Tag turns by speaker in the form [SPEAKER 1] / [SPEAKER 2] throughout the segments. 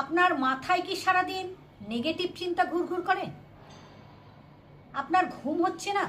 [SPEAKER 1] আপনার মাথায় কি সারাদিন নেগেটিভ চিন্তা ঘুরঘুর করে? আপনার ঘুম হচ্ছে না?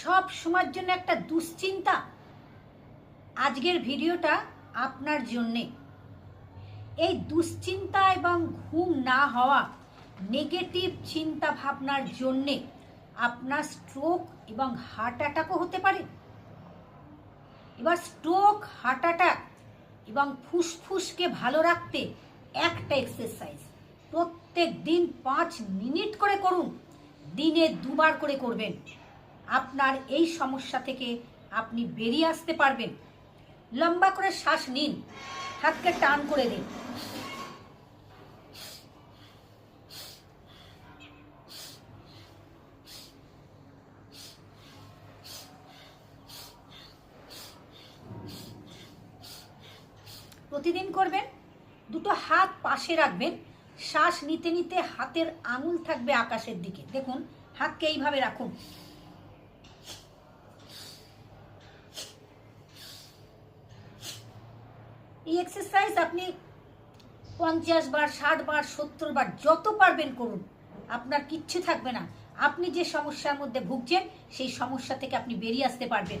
[SPEAKER 1] সব সময়ের জন্য একটা দুশ্চিন্তা। আজকের ভিডিওটা আপনার জন্যে। এই দুশ্চিন্তা এবং ঘুম না হওয়া নেগেটিভ চিন্তা ভাবনার জন্যে আপনার স্ট্রোক এবং হার্ট অ্যাটাকও হতে পারে। এবার স্ট্রোক হার্ট অ্যাটাক এবং ফুসফুসকে ভালো রাখতে একটা এক্সারসাইজ প্রত্যেক দিন পাঁচ মিনিট করে করুন। দিনে দুবার করে করবেন। আপনার এই সমস্যা থেকে আপনি বেরিয়ে আসতে পারবেন। লম্বা করে শ্বাস নিন। হাতকে টান করে দিন। প্রতিদিন করবেন, দুটো হাত পাশে রাখবেন, শ্বাস নিতে নিতে হাতের আঙুল থাকবে আকাশের দিকে। দেখুন, হাতকে এইভাবে রাখুন। এই এক্সারসাইজ আপনি পঞ্চাশ বার, ষাট বার, সত্তর বার, যত পারবেন করুন। আপনার কিচ্ছু থাকবে না। আপনি যে সমস্যার মধ্যে ভুগছেন, সেই সমস্যা থেকে আপনি বেরিয়ে আসতে পারবেন।